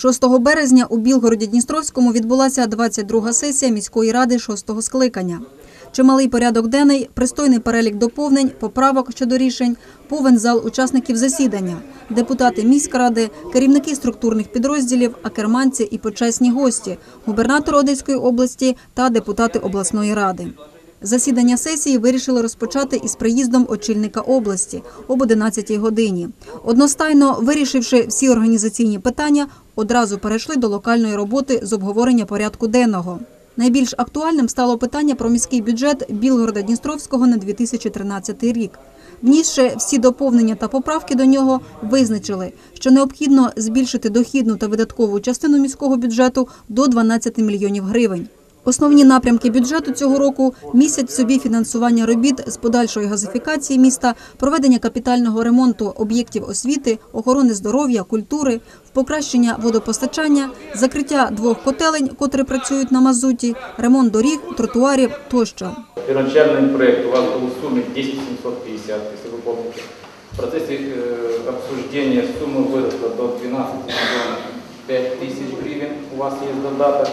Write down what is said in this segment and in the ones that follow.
6 березня у Білгороді-Дністровському відбулася 22-га сесія міської ради 6-го скликання. Чималий порядок денний, пристойний перелік доповнень, поправок щодо рішень, повен зал учасників засідання, депутати міськради, керівники структурних підрозділів, акерманці і почесні гості, губернатор Одеської області та депутати обласної ради. Засідання сесії вирішили розпочати із приїздом очільника області об 11 годині. Одностайно вирішивши всі організаційні питання, одразу перейшли до локальної роботи з обговорення порядку денного. Найбільш актуальним стало питання про міський бюджет Білгорода Дністровського на 2013 рік. Внісши всі доповнення та поправки до нього, визначили, що необхідно збільшити дохідну та видаткову частину міського бюджету до 12 мільйонів гривень. Основні напрямки бюджету цього року містять в собі фінансування робіт з подальшої газифікації міста, проведення капітального ремонту об'єктів освіти, охорони здоров'я, культури, в покращення водопостачання, закриття двох котелень, котрі працюють на мазуті, ремонт доріг, тротуарів тощо. Первоначальный проект у вас был в сумме 10 750, если вы помните. В процессе э, обсуждения сумма выросла до 12 миллионов 5 тысяч гривен. У вас есть додаток.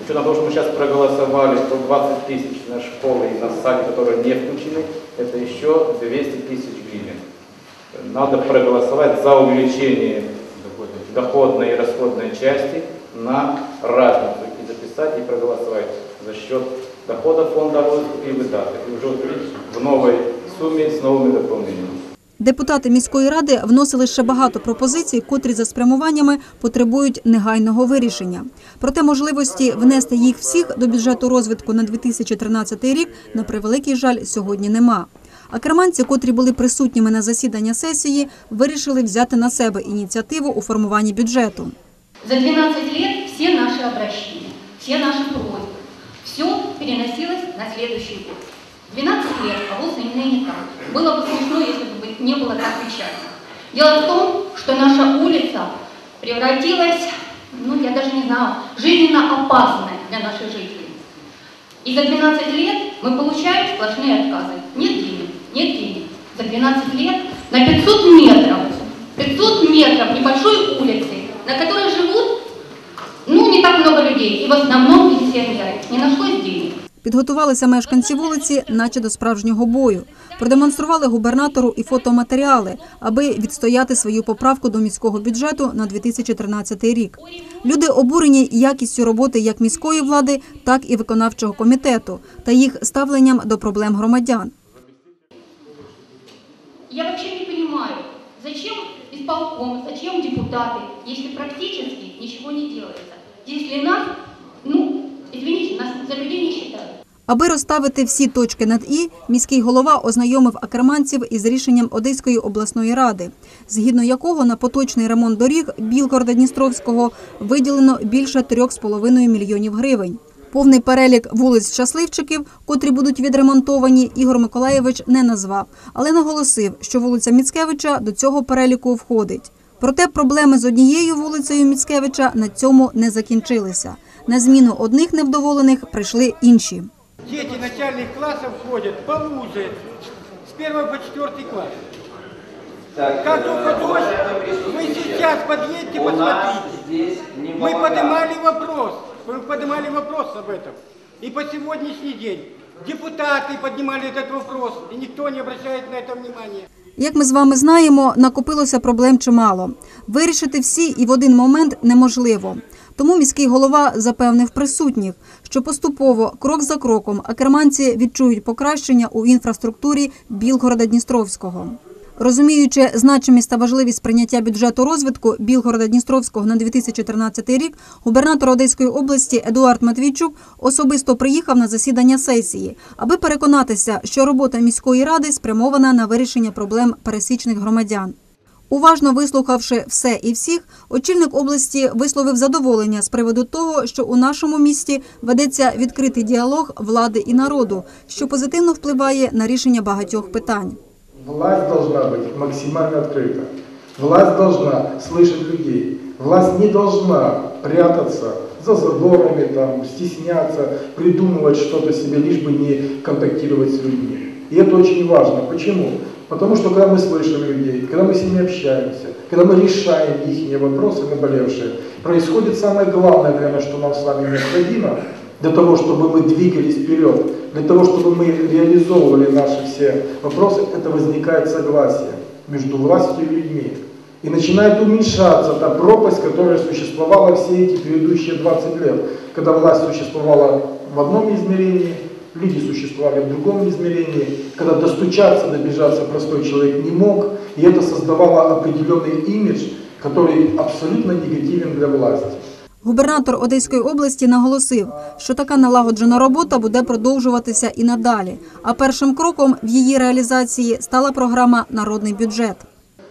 Учетом того, что мы сейчас проголосовали, что 20 тысяч на школы и на садик, которые не включены, это еще 200 тысяч гривен. Надо проголосовать за увеличение доходной и расходной части на разницу и записать и проголосовать за счет дохода фонда и выдаток. И уже в новой сумме с новыми дополнениями. Депутати міської ради вносили ще багато пропозицій, котрі за спрямуваннями потребують негайного вирішення. Проте можливості внести їх всіх до бюджету розвитку на 2013 рік, на превеликий жаль, сьогодні нема. А керманці, котрі були присутніми на засідання сесії, вирішили взяти на себе ініціативу у формуванні бюджету. За 12 лет все наши обращения, все наши просьбы, все переносилось на следующий год. 12 лет, а вот именно не так. Было бы смешно, если бы не было так печально. Дело в том, что наша улица превратилась, ну я даже не знаю, жизненно опасная для наших жителей. И за 12 лет мы получаем сплошные отказы. Нет денег, нет денег. За 12 лет на 500 метров, 500 метров небольшой улицы, на которой живут, ну, не так много людей, и в основном пенсионеры, не нашлось денег. Підготувалися мешканці вулиці, наче до справжнього бою. Продемонстрували губернатору і фотоматеріали, аби відстояти свою поправку до міського бюджету на 2013 рік. Люди обурені якістю роботи як міської влади, так і виконавчого комітету та їх ставленням до проблем громадян. Я вообще не понимаю, зачем исполком, зачем депутаты, если практически ничего не нас, ну, нас за людей не считают. Аби розставити всі точки над і, міський голова ознайомив акерманців із рішенням Одеської обласної ради, згідно якого на поточний ремонт доріг Білгорода Дністровського виділено більше 3,5 мільйонів гривень. Повний перелік вулиць щасливчиків, котрі будуть відремонтовані, Ігор Миколаєвич не назвав, але наголосив, що вулиця Міцкевича до цього переліку входить. Проте проблеми з однією вулицею Міцкевича на цьому не закінчилися. На зміну одних невдоволених прийшли інші. Дети начальных классов ходят по луже с первого по четвертый класс. Как только дождь, вы сейчас подъедьте, посмотрите. Мы поднимали вопрос, мы поднимали вопрос об этом. И по сегодняшний день депутаты поднимали этот вопрос, и никто не обращает на это внимания. Як ми з вами знаємо, накопилося проблем чимало. Вирішити всі і в один момент неможливо. Тому міський голова запевнив присутніх, що поступово, крок за кроком, акерманці відчують покращення у інфраструктурі Білгорода Дністровського. Розуміючи значимість та важливість прийняття бюджету розвитку Білгорода Дністровського на 2013 рік, губернатор Одеської області Едуард Матвійчук особисто приїхав на засідання сесії, аби переконатися, що робота міської ради спрямована на вирішення проблем пересічних громадян. Уважно вислухавши все і всіх, очільник області висловив задоволення з приводу того, що у нашому місті ведеться відкритий діалог влади і народу, що позитивно впливає на рішення багатьох питань. Власть должна быть максимально открыта. Власть должна слышать людей. Власть не должна прятаться за заборами, там, стесняться, придумывать что-то себе, лишь бы не контактировать с людьми. И это очень важно. Почему? Потому что когда мы слышим людей, когда мы с ними общаемся, когда мы решаем их вопросы наболевшие, происходит самое главное, наверное, что нам с вами необходимо, для того, чтобы мы двигались вперед, для того, чтобы мы реализовывали наши все вопросы, это возникает согласие между властью и людьми. И начинает уменьшаться та пропасть, которая существовала все эти предыдущие 20 лет, когда власть существовала в одном измерении, люди существовали в другом измерении, когда достучаться, добежаться простой человек не мог, и это создавало определенный имидж, который абсолютно негативен для власти. Губернатор Одеської області наголосив, що така налагоджена робота буде продовжуватися і надалі. А першим кроком в її реалізації стала програма Народний бюджет.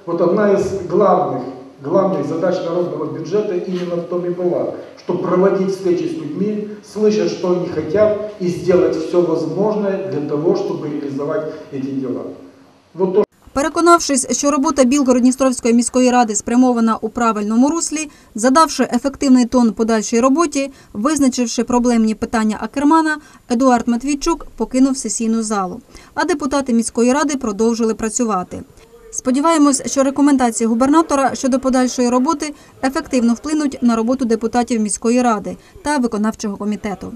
Вот одна из главных, главных задач народного бюджета именно в том и была, чтобы проводить встречи с людьми, слышать, что они хотят, и сделать все возможное для того, чтобы реализовать эти дела. Вот то, Переконавшись, що робота Білгород-Дністровської міської ради спрямована у правильному руслі, задавши ефективний тон подальшій роботі, визначивши проблемні питання Акермана, Едуард Матвійчук покинув сесійну залу, а депутати міської ради продовжили працювати. Сподіваємось, що рекомендації губернатора щодо подальшої роботи ефективно вплинуть на роботу депутатів міської ради та виконавчого комітету.